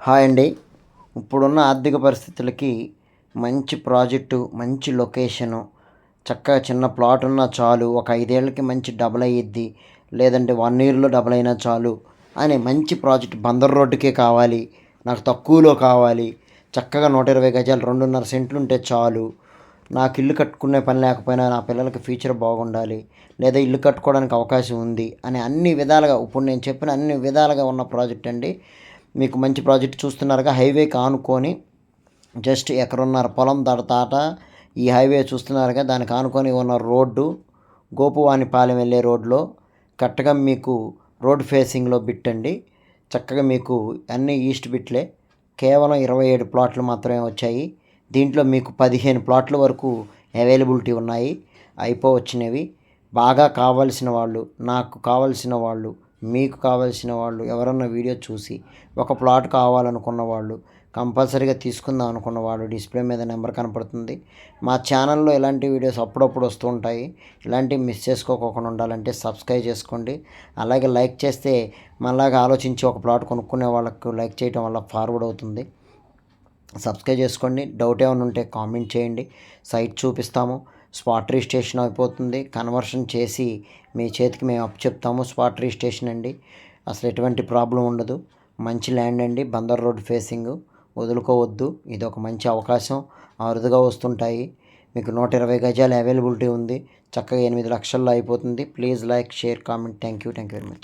Hi అండి. ఇప్పుడున్న ఆర్థిక పరిస్థితులకి మంచి ప్రాజెక్టు మంచి లొకేషను చక్కగా చిన్న ప్లాట్ ఉన్నా చాలు ఒక ఐదేళ్ళకి మంచి డబుల్ అయ్యిద్ది లేదంటే వన్ ఇయర్లో డబుల్ అయినా చాలు అనే మంచి ప్రాజెక్ట్ బందర్ రోడ్డుకే కావాలి నాకు తక్కువలో కావాలి చక్కగా నూట ఇరవై గజాలు రెండున్నర సెంట్లు ఉంటే చాలు. నాకు ఇల్లు కట్టుకునే పని లేకపోయినా నా పిల్లలకి ఫ్యూచర్ బాగుండాలి లేదా ఇల్లు కట్టుకోవడానికి అవకాశం ఉంది అని అన్ని విధాలుగా ఇప్పుడు నేను చెప్పిన అన్ని విధాలుగా ఉన్న ప్రాజెక్ట్ అండి. మీకు మంచి ప్రాజెక్ట్ చూస్తున్నారుగా. హైవేకి ఆనుకొని జస్ట్ ఎక్కడున్నారు? పొలం దడతాట ఈ హైవే చూస్తున్నారుగా. దానికి ఆనుకొని ఉన్న రోడ్డు గోపువానిపాలెం వెళ్ళే రోడ్లో కరెక్ట్గా మీకు రోడ్ ఫేసింగ్లో బిట్ అండి. చక్కగా మీకు అన్ని ఈస్ట్ బిట్లే. కేవలం ఇరవై ఏడు ప్లాట్లు మాత్రమే వచ్చాయి. దీంట్లో మీకు పదిహేను ప్లాట్ల వరకు అవైలబిలిటీ ఉన్నాయి. అయిపోవచ్చినవి బాగా కావలసిన వాళ్ళు నాకు కావలసిన వాళ్ళు మీకు కావలసిన వాళ్ళు ఎవరన్నా వీడియో చూసి ఒక ప్లాట్ కావాలనుకున్న వాళ్ళు కంపల్సరీగా తీసుకుందాం అనుకున్న వాళ్ళు డిస్ప్లే మీద నెంబర్ కనపడుతుంది. మా ఛానల్లో ఇలాంటి వీడియోస్ అప్పుడప్పుడు వస్తూ ఉంటాయి. ఇలాంటివి మిస్ చేసుకోకుండా ఉండాలంటే సబ్స్క్రైబ్ చేసుకోండి. అలాగే లైక్ చేస్తే మళ్ళాగా ఆలోచించి ఒక ప్లాట్ కొనుక్కునే వాళ్ళకు లైక్ చేయడం వల్ల ఫార్వర్డ్ అవుతుంది. సబ్స్క్రైబ్ చేసుకోండి. డౌట్ ఏమైనా ఉంటే కామెంట్ చేయండి. సైట్ చూపిస్తాము. స్పాట్ రిజిస్ట్రేషన్ అయిపోతుంది. కన్వర్షన్ చేసి మీ చేతికి మేము అప్ చెప్తాము. స్పాట్ రిజిస్ట్రేషన్ అండి. అసలు ఎటువంటి ప్రాబ్లం ఉండదు. మంచి ల్యాండ్ అండి. Bandar road facing. వదులుకోవద్దు. ఇది ఒక మంచి అవకాశం. అరుదుగా వస్తుంటాయి. మీకు నూట ఇరవై గజాలు అవైలబిలిటీ ఉంది. చక్కగా ఎనిమిది లక్షల్లో అయిపోతుంది. Please like share comment. Thank you thank you very much.